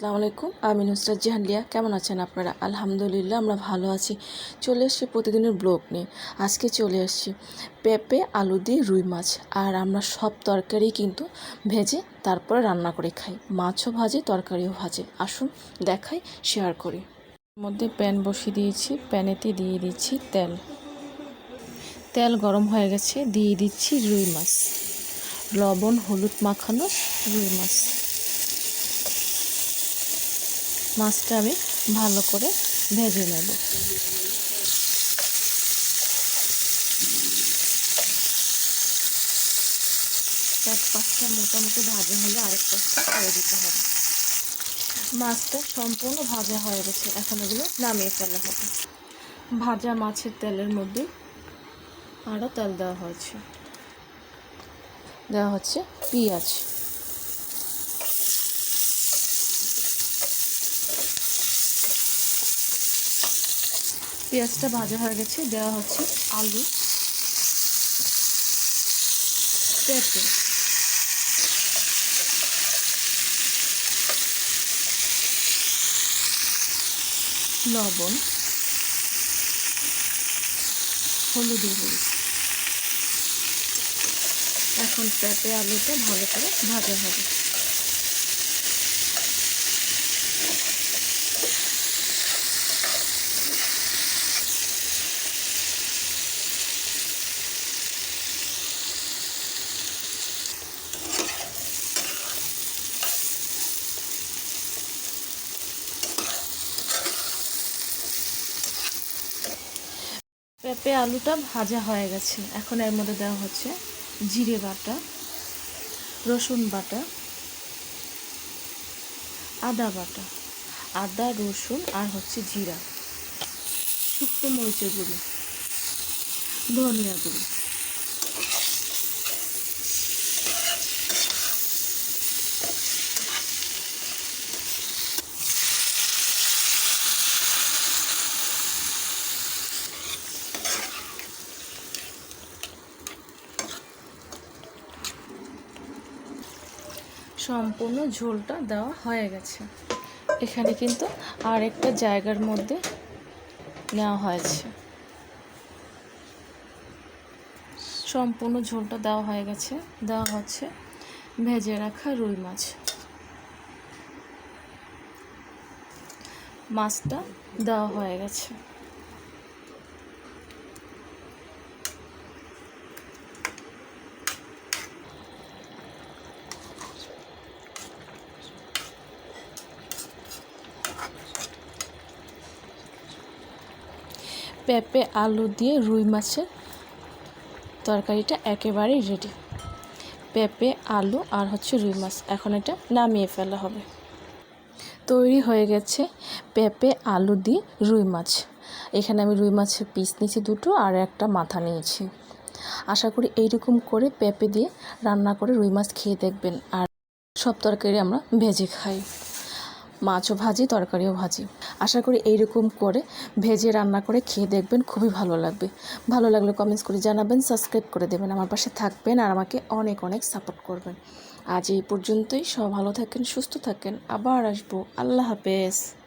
আসসালামু আলাইকুম, আমি নুসরাত জাহান লিয়া কেমন আছেন আপনারা? আলহামদুলিল্লাহ, আমরা ভালো আছি। চলে এসছি প্রতিদিনের ব্লগ নিয়ে। আজকে চলে এসছি পেঁপে, আলু দিয়ে রুই মাছ। আর আমরা সব তরকারি কিন্তু ভেজে তারপরে রান্না করে খাই। মাছও ভাজে, তরকারিও ভাজে। আসুন, দেখাই শেয়ার করি। মধ্যে প্যান বসিয়ে দিয়েছি। প্যানেতে দিয়ে দিচ্ছি তেল। তেল গরম হয়ে গেছে, দিয়ে দিচ্ছি রুই মাছ। লবণ, হলুদ মাখানো রুই মাছ। মাছটা আমি ভালো করে ভেজে নেব। এক পাঁচটা মোটামুটি ভাজা হলে আরেক পাঁচটা ছেড়ে দিতে হবে। মাছটা সম্পূর্ণ ভাজা হয়ে গেছে, এখন এগুলো নামিয়ে ফেলা হবে। ভাজা মাছের তেলের মধ্যে আরও তেল দেওয়া হয়েছে। দেওয়া হচ্ছে পেঁয়াজ। পেঁয়াজটা ভাজা হয়ে গেছে, দেওয়া হচ্ছে আলু। পেঁপে লবণ। হলুদের গুঁড়ি এখন পেঁপে আলুটা ভালো করে ভাজা হবে। পেঁপে আলুটা ভাজা হয়ে গেছে। এখন এর মধ্যে দেওয়া হচ্ছে জিরে বাটা, রসুন বাটা, আদা বাটা, আদা, রসুন আর হচ্ছে জিরা। শুক্তো মরিচের গুঁড়ো, ধনিয়া গুঁড়ি। সম্পূর্ণ ঝোলটা দেওয়া হয়ে গেছে। এখানে কিন্তু আর একটা জায়গার মধ্যে নেওয়া হয়েছে। সম্পূর্ণ ঝোলটা দেওয়া হয়ে গেছে। দেওয়া হচ্ছে ভেজে রাখা রুই মাছ। মাছটা দেওয়া হয়ে গেছে। পেঁপে, আলু দিয়ে রুই মাছের তরকারিটা একেবারেই রেডি পেঁপে, আলু আর হচ্ছে রুই মাছ। এখন এটা নামিয়ে ফেলা হবে। তৈরি হয়ে গেছে পেঁপে, আলু দিয়ে রুই মাছ। এখানে আমি রুই মাছের পিস নিয়েছি দুটো আর একটা মাথা নিয়েছি। আশা করি এইরকম করে পেঁপে দিয়ে রান্না করে রুই মাছ খেয়ে দেখবেন। আর সব তরকারি আমরা ভেজে খাই। মাছও ভাজি, তরকারিও ভাজি। আশা করি এইরকম করে ভেজে রান্না করে খেয়ে দেখবেন, খুবই ভালো লাগবে। ভালো লাগলে কমেন্টস করে জানাবেন সাবস্ক্রাইব করে দেবেন, আমার পাশে থাকবেন আর আমাকে অনেক অনেক সাপোর্ট করবেন। আজ এই পর্যন্তই, সব ভালো থাকেন, সুস্থ থাকেন, আবার আসব। আল্লাহ হাফেজ।